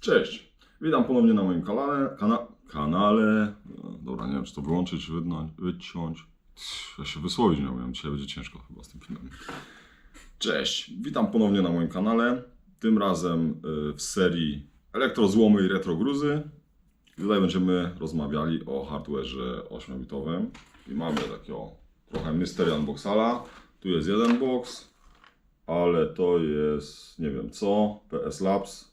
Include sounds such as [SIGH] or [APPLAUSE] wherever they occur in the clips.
Cześć, witam ponownie na moim kanale. Kana kanale. No, Dobra, nie wiem, czy to wyłączyć, czy wydnąć, wyciąć. Ja się wysłowić nie umiem, dzisiaj będzie ciężko chyba z tym filmem. Cześć, witam ponownie na moim kanale. Tym razem y, w serii elektrozłomy i retrogruzy. Tutaj będziemy rozmawiali o hardware'ze 8-bitowym. I mamy takiego trochę mystery unboxala. Tu jest jeden box, ale to jest nie wiem co, PS Labs.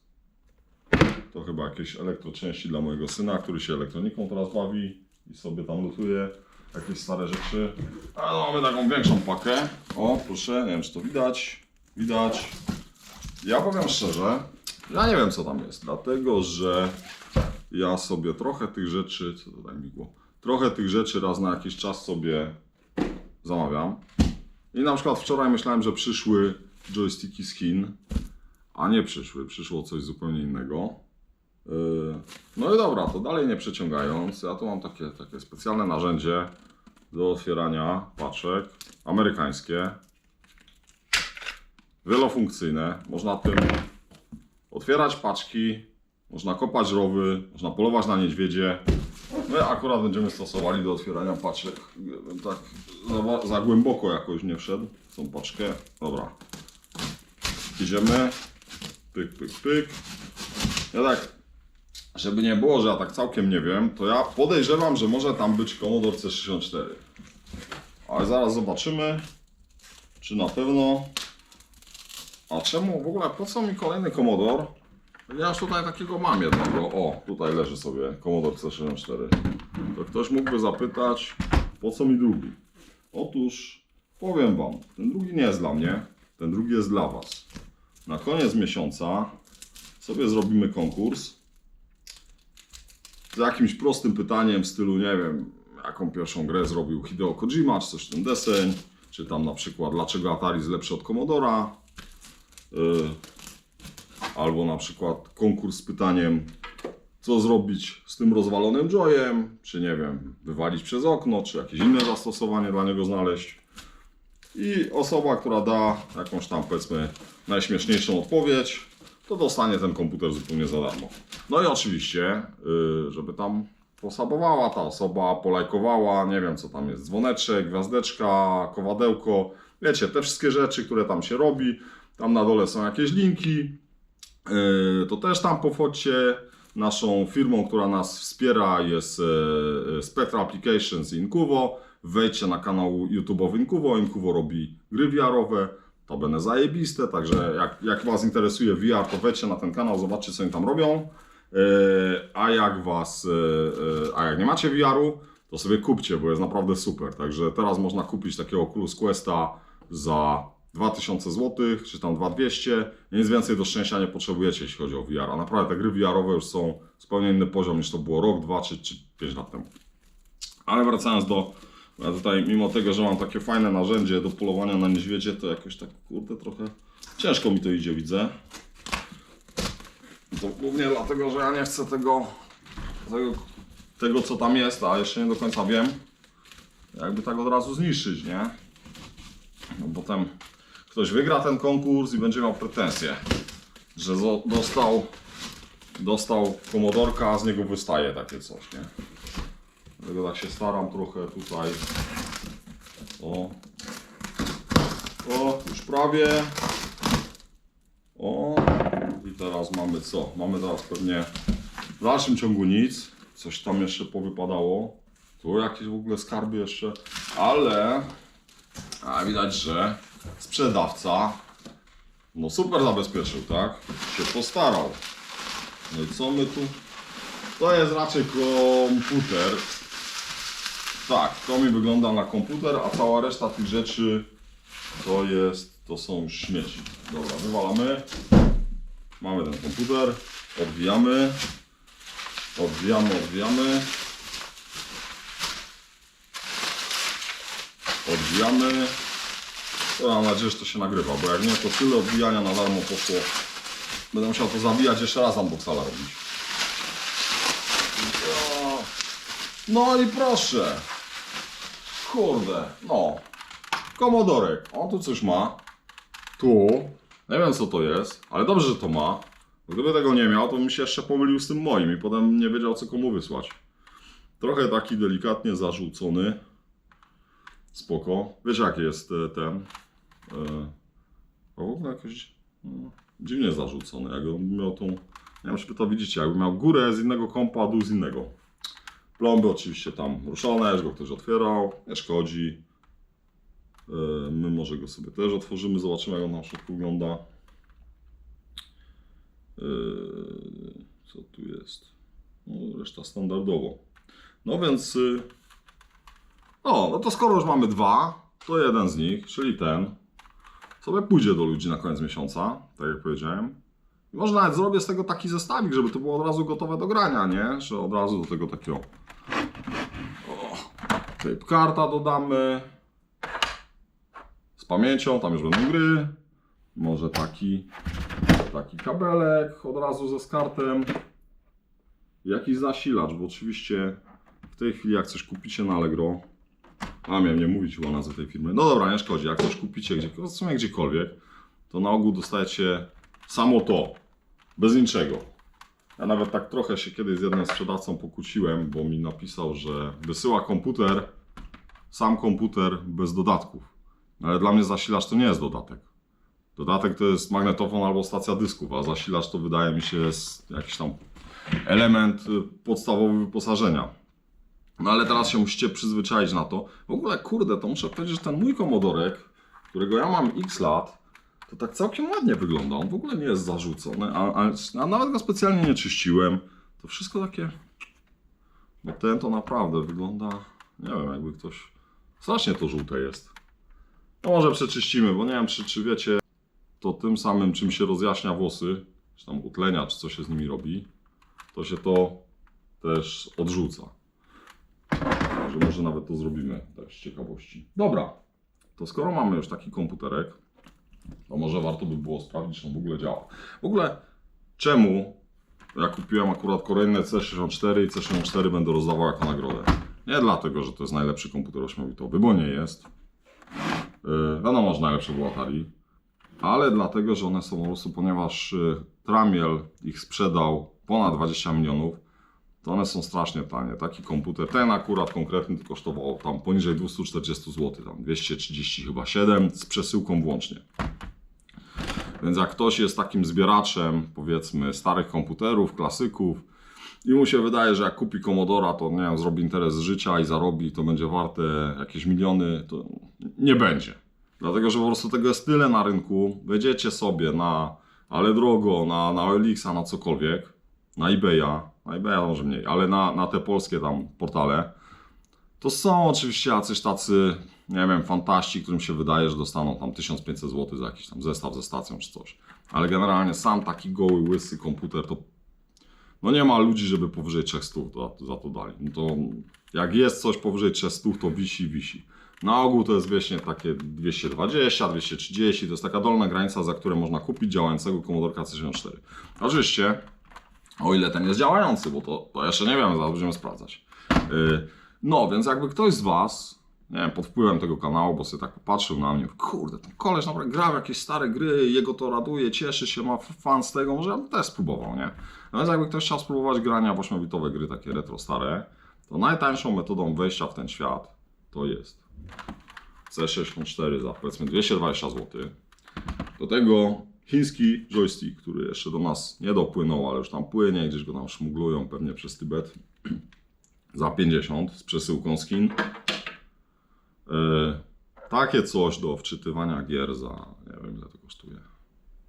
To chyba jakieś elektroczęści dla mojego syna, który się elektroniką teraz bawi i sobie tam lutuje jakieś stare rzeczy. A no, mamy taką większą pakę. O, proszę, nie wiem czy to widać. Widać. Ja powiem szczerze, ja nie wiem co tam jest, dlatego że ja sobie trochę tych rzeczy, co to tak migło, trochę tych rzeczy raz na jakiś czas sobie zamawiam. I na przykład wczoraj myślałem, że przyszły joysticki Chin, a nie przyszły, przyszło coś zupełnie innego. Yy, No i dobra, to dalej nie przeciągając, ja tu mam takie, takie specjalne narzędzie do otwierania paczek, amerykańskie, wielofunkcyjne. Można tym otwierać paczki, można kopać rowy, można polować na niedźwiedzie. My akurat będziemy stosowali do otwierania paczek. Tak za, za głęboko jakoś nie wszedł w tą paczkę. Dobra. Idziemy. Pyk, pyk, pyk. Ja tak, żeby nie było, że ja tak całkiem nie wiem, to ja podejrzewam, że może tam być Commodore C64. Ale zaraz zobaczymy, czy na pewno. A czemu w ogóle, po co mi kolejny Commodore? Ponieważ tutaj takiego mam jednego. O, tutaj leży sobie Commodore C64. To ktoś mógłby zapytać, po co mi drugi? Otóż powiem Wam, ten drugi nie jest dla mnie, ten drugi jest dla Was. Na koniec miesiąca sobie zrobimy konkurs jakimś prostym pytaniem w stylu, nie wiem, jaką pierwszą grę zrobił Hideo Kojima, czy coś w ten deseń, czy tam na przykład dlaczego Atari jest lepszy od Commodora. Yy, albo na przykład konkurs z pytaniem, co zrobić z tym rozwalonym joyem, czy nie wiem, wywalić przez okno, czy jakieś inne zastosowanie dla niego znaleźć. I osoba, która da jakąś tam powiedzmy najśmieszniejszą odpowiedź, to dostanie ten komputer zupełnie za darmo. No i oczywiście, yy, żeby tam posabowała ta osoba, polajkowała, nie wiem co tam jest, dzwoneczek, gwiazdeczka, kowadełko, wiecie, te wszystkie rzeczy, które tam się robi. Tam na dole są jakieś linki, Yy, to też tam pochodźcie. Naszą firmą, która nas wspiera jest e, Spectra Applications Incuvo. Wejdźcie na kanał YouTube'owy Incuvo. Incuvo robi gry VR-owe. To będę zajebiste, także jak, jak Was interesuje VR, to wejdźcie na ten kanał, zobaczcie co oni tam robią. E, A jak Was, e, e, a jak nie macie VR-u, to sobie kupcie, bo jest naprawdę super. Także teraz można kupić takiego Oculus Questa za 2000 zł, czy tam 2200. Nic więcej do szczęścia nie potrzebujecie, jeśli chodzi o VR. A naprawdę te gry VR-owe już są zupełnie inny poziom niż to było rok, dwa czy, czy 5 lat temu. Ale wracając do. Ja tutaj, mimo tego, że mam takie fajne narzędzie do polowania na niedźwiedzie, to jakoś tak, kurde, trochę ciężko mi to idzie, widzę. To głównie dlatego, że ja nie chcę tego, tego, tego co tam jest, a jeszcze nie do końca wiem, jakby tak od razu zniszczyć, nie? No potem ktoś wygra ten konkurs i będzie miał pretensje, że dostał, dostał komodorka, a z niego wystaje takie coś, nie? Tak się staram trochę tutaj. O. O, już prawie. O. I teraz mamy co? Mamy teraz pewnie w dalszym ciągu nic. Coś tam jeszcze powypadało. Tu jakieś w ogóle skarby jeszcze. Ale a widać, że sprzedawca no super zabezpieczył, tak? Się postarał. No i co my tu? To jest raczej komputer. Tak, to mi wygląda na komputer, a cała reszta tych rzeczy to jest, to są śmieci. Dobra, wywalamy. Mamy ten komputer, odwijamy. Odwijamy, odwijamy. Odbijamy. To mam nadzieję, że to się nagrywa, bo jak nie, to tyle odbijania na darmo poszło. Będę musiał to zabijać jeszcze raz unboxala robić. No i proszę. Kurde, no. Komodorek. On tu coś ma. Tu. Nie wiem co to jest, ale dobrze, że to ma. Gdyby tego nie miał, to bym się jeszcze pomylił z tym moim i potem nie wiedział, co komu wysłać. Trochę taki delikatnie zarzucony. Spoko. Wiesz, jaki jest e, ten? Ogóle jakoś no, dziwnie zarzucony. Jakbym miał tą. Nie wiem, czy to widzicie, jakby miał górę z innego kompa, a dół z innego. Plomby oczywiście tam ruszone, już go ktoś otwierał, nie szkodzi. E, My może go sobie też otworzymy, zobaczymy jak on na środku wygląda. Yy, Co tu jest? No, reszta standardowo. No więc. y, O, no to skoro już mamy dwa, to jeden z nich, czyli ten, sobie pójdzie do ludzi na koniec miesiąca, tak jak powiedziałem. I może nawet zrobię z tego taki zestawik, żeby to było od razu gotowe do grania, nie? Że od razu do tego takiego. O, tape karta dodamy. Z pamięcią, tam już będą gry. Może taki taki kabelek od razu ze skartem. Jakiś zasilacz, bo oczywiście w tej chwili jak coś kupicie na Allegro, a miałem nie mówić chyba nazwy tej firmy, no dobra, nie szkodzi, jak coś kupicie gdzie, w sumie gdziekolwiek, to na ogół dostajecie samo to, bez niczego. Ja nawet tak trochę się kiedyś z jednym sprzedawcą pokłóciłem, bo mi napisał, że wysyła komputer, sam komputer bez dodatków. Ale dla mnie zasilacz to nie jest dodatek. Dodatek to jest magnetofon albo stacja dysków, a zasilacz to wydaje mi się jest jakiś tam element y, podstawowy wyposażenia. No ale teraz się musicie przyzwyczaić na to. W ogóle, kurde, to muszę powiedzieć, że ten mój komodorek, którego ja mam x lat, to tak całkiem ładnie wygląda. On w ogóle nie jest zarzucony, a, a, a nawet go specjalnie nie czyściłem. To wszystko takie... Bo ten to naprawdę wygląda, nie wiem, jakby ktoś... Strasznie to żółte jest. No może przeczyścimy, bo nie wiem, czy, czy wiecie, to tym samym, czym się rozjaśnia włosy, czy tam utlenia, czy co się z nimi robi, to się to też odrzuca. Także może nawet to zrobimy, tak z ciekawości. Dobra, to skoro mamy już taki komputerek, to może warto by było sprawdzić, czy on w ogóle działa. W ogóle, czemu ja kupiłem akurat kolejne C64 i C64 będę rozdawał jako nagrodę? Nie dlatego, że to jest najlepszy komputer 8-bitowy, bo nie jest. Yy, wiadomo, że najlepszy był Atari ale dlatego, że one są po prostu, ponieważ y, Tramiel ich sprzedał ponad 20 milionów, to one są strasznie tanie. Taki komputer, ten akurat konkretny, to kosztował tam poniżej 240 zł, tam 230 chyba 7 z przesyłką włącznie. Więc jak ktoś jest takim zbieraczem, powiedzmy, starych komputerów, klasyków i mu się wydaje, że jak kupi Commodora, to nie wiem, zrobi interes życia i zarobi, to będzie warte jakieś miliony, to nie będzie. Dlatego, że po prostu tego jest tyle na rynku. Wejdziecie sobie na ale drogo, na, na OLX, na cokolwiek, na eBaya, na eBaya może mniej, ale na, na te polskie tam portale, to są oczywiście jacyś tacy, nie wiem, fantaści, którym się wydaje, że dostaną tam 1500 zł za jakiś tam zestaw ze stacją czy coś. Ale generalnie sam taki goły, łysy komputer to no nie ma ludzi, żeby powyżej 300 za, za to dali. No to jak jest coś powyżej 300, to wisi, wisi. Na ogół to jest właśnie takie 220, 230, to jest taka dolna granica, za które można kupić działającego Commodore C64. Oczywiście, o ile ten jest działający, bo to, to jeszcze nie wiemy, zaraz będziemy sprawdzać. Yy, no, więc jakby ktoś z Was, nie wiem, pod wpływem tego kanału, bo sobie tak popatrzył na mnie, kurde, ten koleś naprawdę gra w jakieś stare gry, jego to raduje, cieszy się, ma fan z tego, może ja bym też spróbował, nie? No więc jakby ktoś chciał spróbować grania w 8-bitowe gry, takie retro stare, to najtańszą metodą wejścia w ten świat to jest C64 za powiedzmy 220 zł. Do tego chiński joystick, który jeszcze do nas nie dopłynął, ale już tam płynie, gdzieś go tam szmuglują pewnie przez Tybet. [CLEARS THROAT] Za 50 z przesyłką z Chin. Yy, takie coś do wczytywania gier za, nie wiem ile to kosztuje.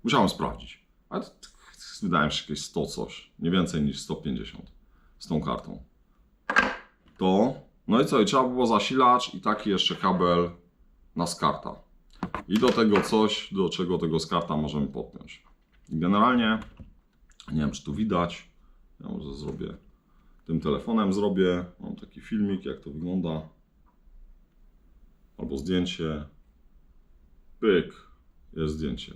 Musiałem sprawdzić. Ale to, się jakieś 100 coś, nie więcej niż 150 z tą kartą. To no i co? I trzeba było zasilacz i taki jeszcze kabel na skarta. I do tego coś, do czego tego skarta możemy podpiąć. Generalnie, nie wiem czy tu widać, ja może zrobię, tym telefonem zrobię, mam taki filmik jak to wygląda. Albo zdjęcie. Pyk, jest zdjęcie.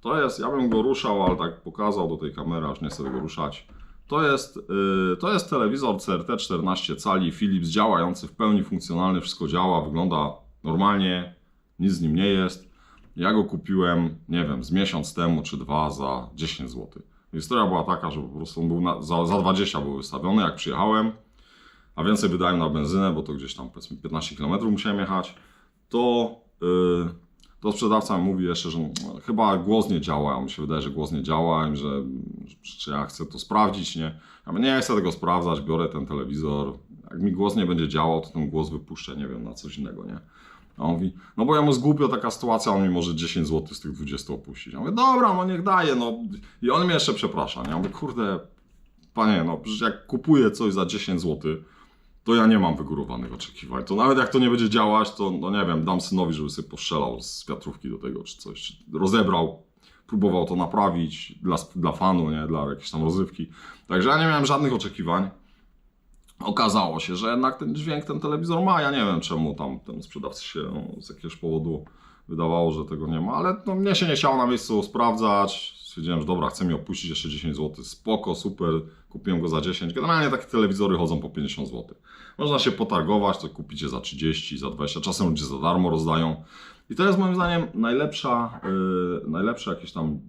To jest, ja bym go ruszał, ale tak pokazał do tej kamery, aż nie chcę tego ruszać. To jest, yy, to jest telewizor CRT 14 cali Philips działający w pełni funkcjonalny, wszystko działa, wygląda normalnie, nic z nim nie jest. Ja go kupiłem, nie wiem, z miesiąc temu czy dwa za 10 zł. Historia była taka, że po prostu on był na, za, za 20 był wystawiony, jak przyjechałem, a więcej wydałem na benzynę, bo to gdzieś tam powiedzmy 15 km musiałem jechać, to, yy, to sprzedawca mi mówi jeszcze, że no, chyba głos nie działa, mi się wydaje, że głos nie działa i że, że ja chcę to sprawdzić, nie? Ja mówię, nie chcę tego sprawdzać, biorę ten telewizor, jak mi głos nie będzie działał, to ten głos wypuszczę, nie wiem, na coś innego, nie? A on mówi, no bo jemu zgłupio taka sytuacja, on mi może 10 zł z tych 20 opuścić. Ja mówię, dobra, no niech daje, no. I on mnie jeszcze przeprasza, nie? Ja mówię, kurde, panie, no przecież jak kupuję coś za 10 zł, to ja nie mam wygórowanych oczekiwań. To nawet jak to nie będzie działać, to no nie wiem, dam synowi, żeby sobie postrzelał z wiatrówki do tego, czy coś, rozebrał, próbował to naprawić dla, dla fanu, nie, dla jakiejś tam rozrywki. Także ja nie miałem żadnych oczekiwań. Okazało się, że jednak ten dźwięk ten telewizor ma. Ja nie wiem czemu tam temu sprzedawcy się z jakiegoś powodu wydawało, że tego nie ma, ale no, mnie się nie chciało na miejscu sprawdzać. Stwierdziłem, że dobra, chcę mi opuścić jeszcze 10 zł. Spoko, super, kupiłem go za 10. Generalnie takie telewizory chodzą po 50 zł. Można się potargować, to kupicie za 30, za 20, czasem ludzie za darmo rozdają. I to jest moim zdaniem najlepsza, yy, najlepszy jakiś tam,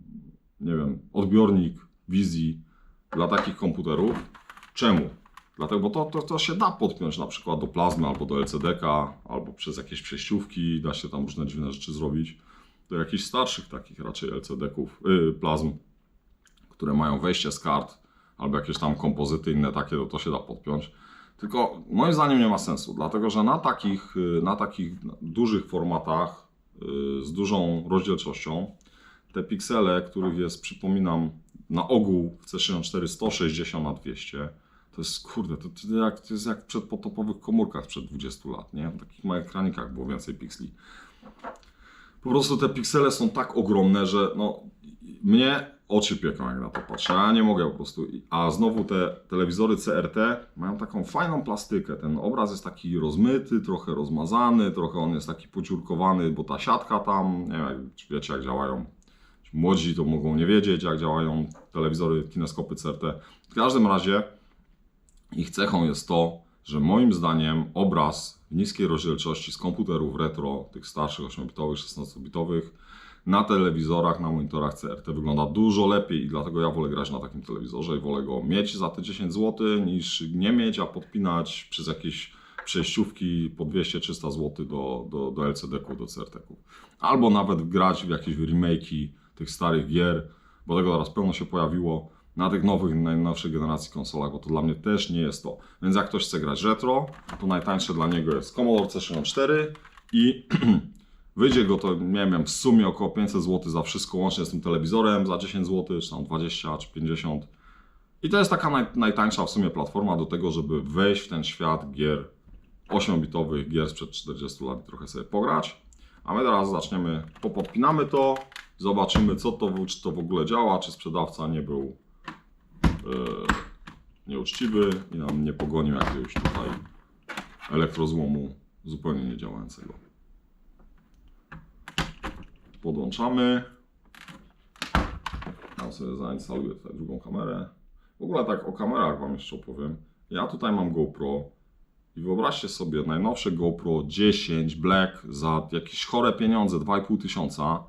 nie wiem, odbiornik wizji dla takich komputerów. Czemu? Dlatego, bo to, to, to się da podpiąć na przykład do plazmy albo do LCD-ka, albo przez jakieś przejściówki, da się tam różne dziwne rzeczy zrobić. Do jakichś starszych takich raczej LCD-ków, yy, plazm, które mają wejście z kart, albo jakieś tam kompozyty inne takie, to, to się da podpiąć. Tylko moim zdaniem nie ma sensu, dlatego że na takich, yy, na takich dużych formatach yy, z dużą rozdzielczością te piksele, których jest, przypominam, na ogół w C64 160 na 200 to jest, kurde, to, to, jak, to jest jak przed potopowych komórkach sprzed 20 lat, nie? W takich małych ekranikach było więcej pikseli. Po prostu te piksele są tak ogromne, że no, mnie oczy pieką jak na to patrzę, ja nie mogę po prostu. A znowu te telewizory CRT mają taką fajną plastykę, ten obraz jest taki rozmyty, trochę rozmazany, trochę on jest taki pociurkowany, bo ta siatka tam, nie wiem, czy wiecie jak działają Młodzi to mogą nie wiedzieć, jak działają telewizory, kineskopy CRT. W każdym razie ich cechą jest to, że moim zdaniem obraz w niskiej rozdzielczości z komputerów retro, tych starszych 8-bitowych, 16-bitowych, na telewizorach, na monitorach CRT wygląda dużo lepiej i dlatego ja wolę grać na takim telewizorze i wolę go mieć za te 10 zł niż nie mieć, a podpinać przez jakieś przejściówki po 200-300 zł do, do, do LCD-ków, do CRT-ków. Albo nawet grać w jakieś remake'i tych starych gier, bo tego teraz pełno się pojawiło na tych nowych, najnowszej generacji konsolach, bo to dla mnie też nie jest to. Więc jak ktoś chce grać retro, to najtańsze dla niego jest Commodore C64 i [CLEARS THROAT] wyjdzie go to, nie wiem, w sumie około 500 zł za wszystko, łącznie z tym telewizorem, za 10 zł, czy tam 20, czy 50. I to jest taka naj, najtańsza w sumie platforma do tego, żeby wejść w ten świat gier 8-bitowych, gier sprzed 40 lat i trochę sobie pograć. A my teraz zaczniemy, popodpinamy to, zobaczymy co to, czy to w ogóle działa, czy sprzedawca nie był nieuczciwy i nam nie pogonił jakiegoś tutaj elektrozłomu zupełnie niedziałającego. Podłączamy. Ja sobie zainstaluję tutaj drugą kamerę. W ogóle tak o kamerach Wam jeszcze opowiem. Ja tutaj mam GoPro i wyobraźcie sobie najnowsze GoPro 10 Black za jakieś chore pieniądze, 2,5 tysiąca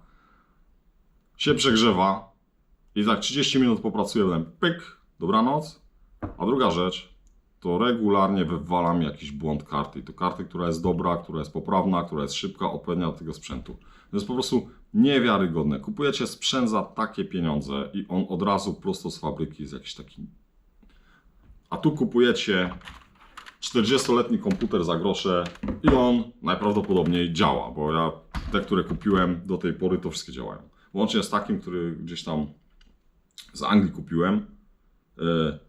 się przegrzewa i tak 30 minut popracuję, potem pyk, dobranoc. A druga rzecz, to regularnie wywala mi jakiś błąd karty. I to karty, która jest dobra, która jest poprawna, która jest szybka, odpowiednia do tego sprzętu. To jest po prostu niewiarygodne. Kupujecie sprzęt za takie pieniądze i on od razu prosto z fabryki jest jakiś taki... A tu kupujecie 40-letni komputer za grosze i on najprawdopodobniej działa, bo ja te, które kupiłem do tej pory, to wszystkie działają. Łącznie z takim, który gdzieś tam z Anglii kupiłem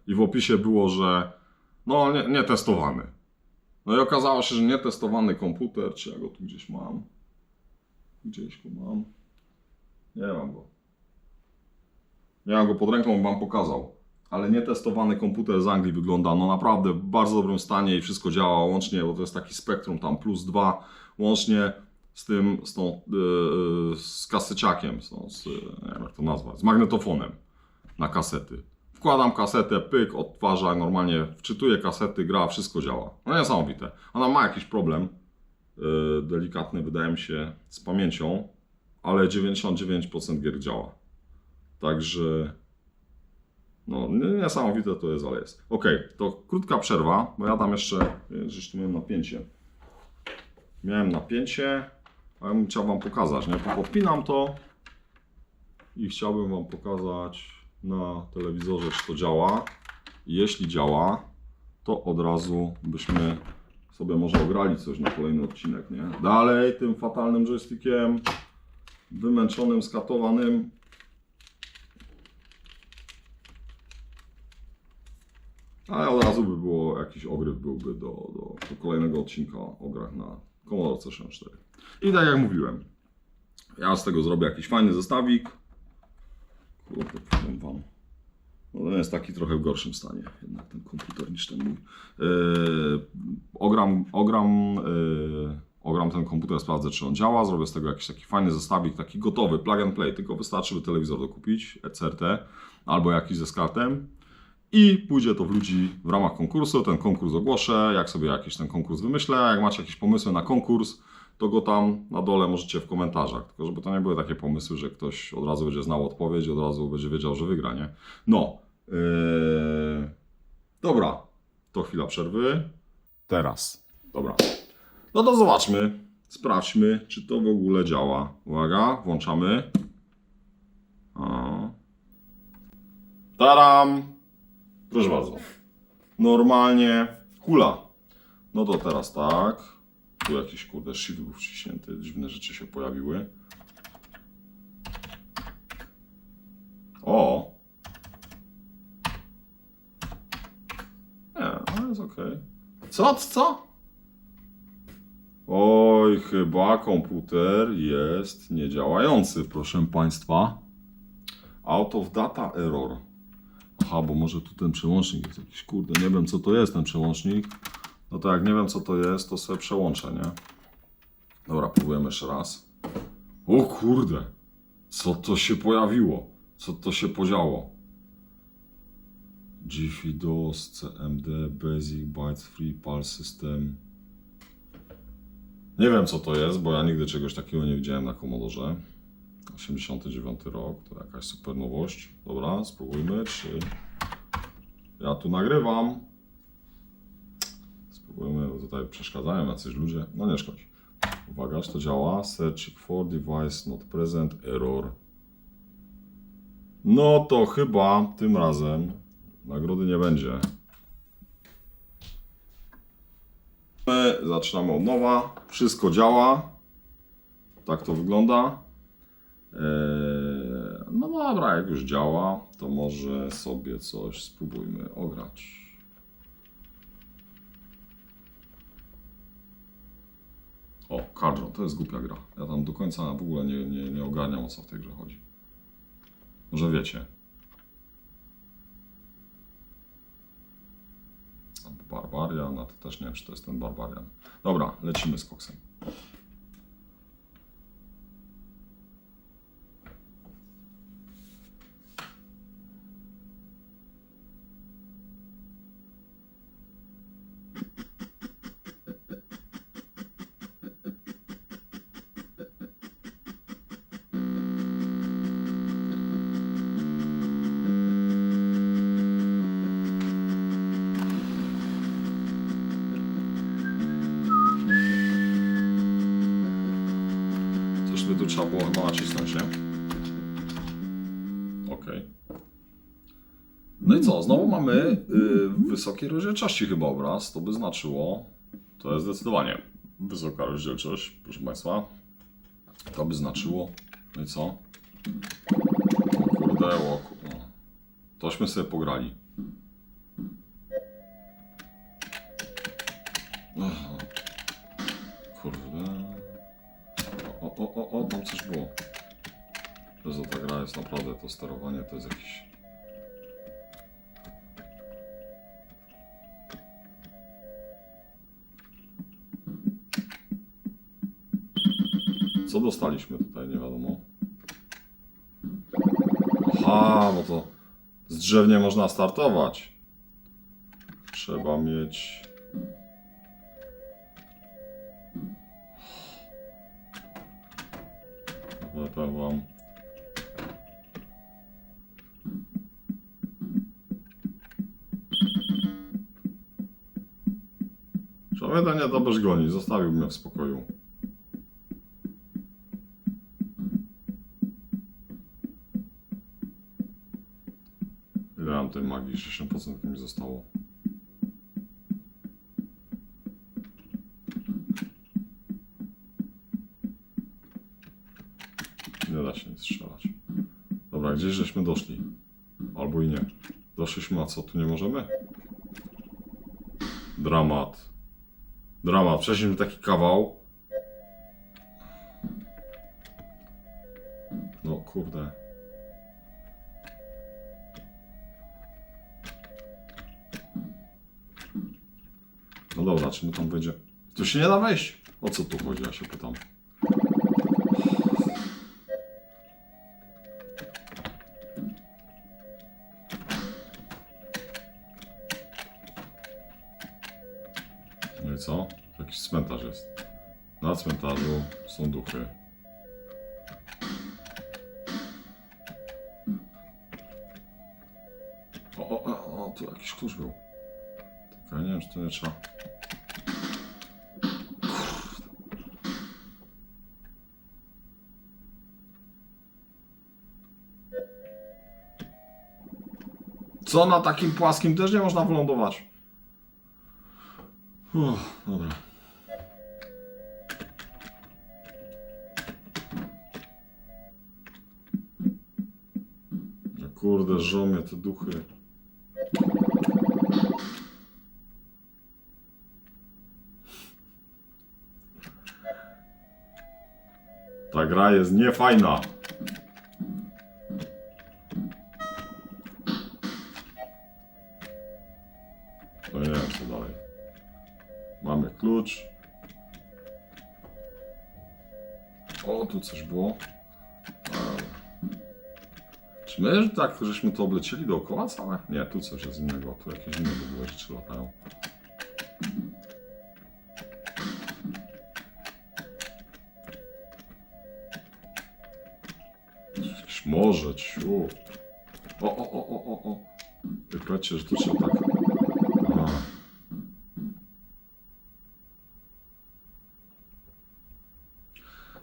i w opisie było, że no nie, nie testowany. No i okazało się, że nietestowany komputer, czy ja go tu gdzieś mam? Gdzieś go mam. Nie mam go. Nie mam go pod ręką, wam pokazał. Ale nietestowany komputer z Anglii wygląda no naprawdę w bardzo dobrym stanie i wszystko działa łącznie, bo to jest taki spektrum tam plus 2, łącznie z tym, z tą, yy, z kaseciakiem, z, z, nie wiem jak to nazwać, z magnetofonem na kasety. Wkładam kasetę, pyk, odtwarza, normalnie wczytuję kasety, gra, wszystko działa. No niesamowite. Ona ma jakiś problem, yy, delikatny wydaje mi się, z pamięcią, ale 99% gier działa. Także No, nie- niesamowite to jest, ale jest. Okej, to krótka przerwa, bo ja tam jeszcze, żeś tu miałem napięcie. Miałem napięcie, a ja bym chciał Wam pokazać, nie? Tu Podpinam to i chciałbym Wam pokazać na telewizorze, czy to działa. Jeśli działa, to od razu byśmy sobie może ograli coś na kolejny odcinek, nie? Dalej tym fatalnym joystickiem, wymęczonym, skatowanym. Ale od razu by było, jakiś ogryw byłby do, do, do kolejnego odcinka o grach na Commodore C64. I tak jak mówiłem, ja z tego zrobię jakiś fajny zestawik. Kurde, powiem wam. No ten jest taki trochę w gorszym stanie, jednak ten komputer niż ten mój. Yy, ogram, ogram, yy, ogram ten komputer, sprawdzę czy on działa, zrobię z tego jakiś taki fajny zestawik, taki gotowy, plug and play, tylko wystarczy by telewizor dokupić, ECRT, albo jakiś ze skartem. I pójdzie to w ludzi w ramach konkursu, ten konkurs ogłoszę, jak sobie jakiś ten konkurs wymyślę, jak macie jakieś pomysły na konkurs, to go tam na dole możecie w komentarzach, tylko żeby to nie były takie pomysły, że ktoś od razu będzie znał odpowiedź, od razu będzie wiedział, że wygra, nie? No, yy... dobra, to chwila przerwy. Teraz, dobra. No to zobaczmy, sprawdźmy, czy to w ogóle działa. Uwaga, włączamy. O. Taram! Proszę bardzo. Normalnie hula. No to teraz tak. Tu jakiś kurde shift był wciśnięty, dziwne rzeczy się pojawiły. O! Nie, no jest ok. Co? Co? Oj, chyba komputer jest niedziałający, proszę Państwa. Out of data error. Aha, bo może tu ten przełącznik jest jakiś, kurde, nie wiem co to jest ten przełącznik. No to jak nie wiem co to jest, to sobie przełączę, nie? Dobra, próbujemy jeszcze raz. O kurde, co to się pojawiło? Co to się podziało? Jiffy DOS, CMD, Basic, Bytes Free, PAL System. Nie wiem co to jest, bo ja nigdy czegoś takiego nie widziałem na Commodore. 89 rok, to jakaś super nowość. Dobra, spróbujmy, czy ja tu nagrywam. Tutaj przeszkadzają jacyś ludzie. No nie szkodzi. Uwaga, to działa? Searching for device not present, error. No to chyba tym razem nagrody nie będzie. My zaczynamy od nowa. Wszystko działa. Tak to wygląda. Eee, No dobra, jak już działa, to może sobie coś spróbujmy ograć. O, Cardo, to jest głupia gra. Ja tam do końca w ogóle nie, nie, nie ogarniam o co w tej grze chodzi. Może wiecie. Albo Barbarian, a to też nie wiem, czy to jest ten Barbarian. Dobra, lecimy z koksem. Coś by tu trzeba było chyba nacisnąć, nie? Okej. No i co? Znowu mamy y, wysokiej rozdzielczości chyba obraz. To by znaczyło, to jest zdecydowanie wysoka rozdzielczość, proszę Państwa. To by znaczyło, no i co? O kurde, o kurde. Tośmy sobie pograli. Aha. O, o, tam coś było. Jezu, ta gra jest naprawdę, to sterowanie to jest jakiś... Co dostaliśmy tutaj, nie wiadomo. Aha, bo to z drzew nie można startować. Trzeba mieć... zatarłam. Szaweda nie dobrze goni, zostawił mnie w spokoju. Ile mam tej magii? 60% mi zostało. Dobra, gdzieś żeśmy doszli. Albo i nie. Doszliśmy, a co, tu nie możemy? Dramat. Dramat. Przeszliśmy taki kawał. No kurde. No dobra, czy my tam będzie... Tu się nie da wejść. O co tu chodzi, ja się pytam. Cmentarzu są duchy. O, o, o, o, tu jakiś klucz był. Tylko ja nie wiem, czy to nie trzeba. Co na takim płaskim też nie można wylądować? Uff, dobra. Kurde, żomie te duchy. Ta gra jest niefajna. No nie wiem co dalej. Mamy klucz. O, tu coś było. My tak, żeśmy to oblecieli dookoła całe? Nie, tu coś jest innego. Tu jakieś inne w ogóle rzeczy latają. Jakieś morze, ciu. O, o, o, o, o, o. Wyklecie, że tu trzeba tak... A.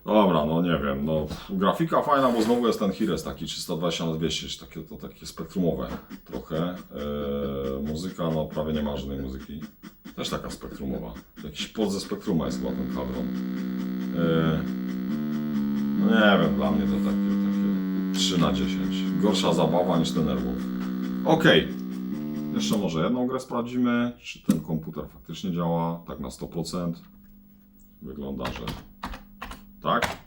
Dobra, no nie wiem, no grafika fajna, bo znowu jest ten Hires taki 320 na 200, takie, to takie spektrumowe trochę. Eee, muzyka, no prawie nie ma żadnej muzyki. Też taka spektrumowa. Jakiś pod ze spektruma jest chyba ten kadron. Eee, no nie wiem, dla mnie to takie, takie 3 na 10. Gorsza zabawa niż ten Airwolf. Okej. Jeszcze może jedną grę sprawdzimy, czy ten komputer faktycznie działa, tak na 100%. Wygląda, że tak?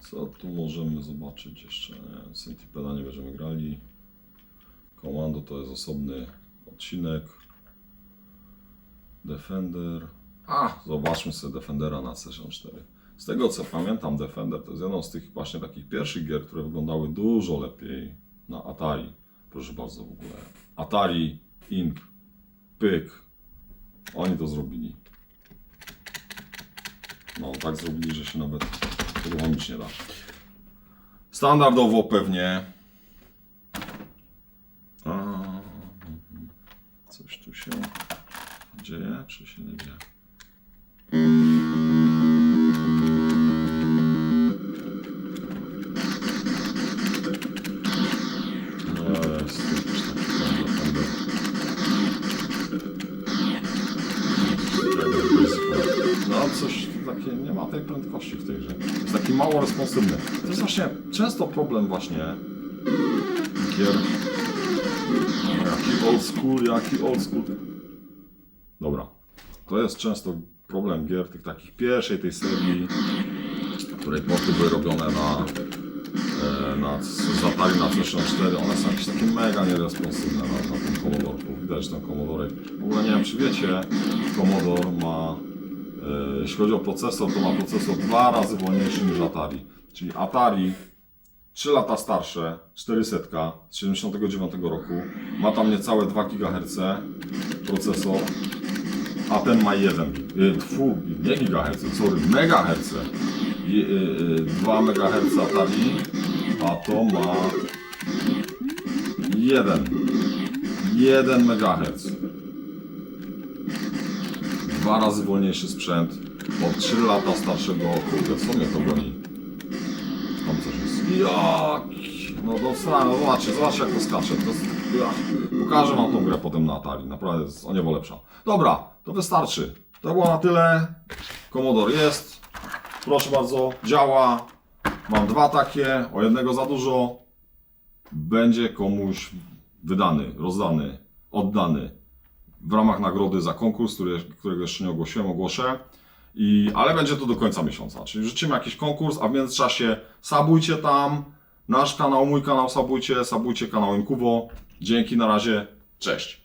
Co tu możemy zobaczyć jeszcze? Centipeda nie będziemy grali. Komando to jest osobny odcinek. Defender. A, zobaczmy sobie Defendera na C64. Z tego co pamiętam, Defender to jest jedną z tych właśnie takich pierwszych gier, które wyglądały dużo lepiej na Atari. Proszę bardzo w ogóle. Atari, Inc., Pyk. Oni to zrobili. No, tak zrobili, że się nawet uruchomić nie da. Standardowo pewnie a, coś tu się dzieje, czy się nie dzieje? Takie, nie ma tej prędkości w tej grze. Jest taki mało responsywny. To jest właśnie często problem właśnie gier Jaki old school, jaki old school. Dobra. To jest często problem gier tych takich pierwszej tej serii, której porty były robione na, e, na z Atari na C64. One są jakieś takie mega nieresponsywne na, na tym Commodore. Widać, ten Commodore. W ogóle nie wiem, czy wiecie, Commodore ma, jeśli chodzi o procesor, to ma procesor dwa razy wolniejszy niż Atari. Czyli Atari 3 lata starsze, 400 z 79 roku. Ma tam niecałe 2 GHz procesor, a ten ma 1. Y, Tfu, nie GHz, sorry, MHz. I, y, y, 2 MHz Atari, a to ma 1. 1 MHz. Dwa razy wolniejszy sprzęt. Od 3 lata starszego. Kurde, co mnie to goni? Tam coś jest. Jak? No to no zobaczcie, zobaczcie jak to skacze. To jest, pokażę wam tą grę potem na Atari. Naprawdę jest o niebo lepsza. Dobra, to wystarczy. To było na tyle. Commodore jest. Proszę bardzo, działa. Mam dwa takie, o jednego za dużo. Będzie komuś wydany, rozdany, oddany w ramach nagrody za konkurs, który, którego jeszcze nie ogłosiłem, ogłoszę. I, ale będzie to do końca miesiąca. Czyli życzymy jakiś konkurs, a w międzyczasie sabujcie tam nasz kanał, mój kanał sabujcie, sabujcie kanał Inkubo. Dzięki, na razie, cześć.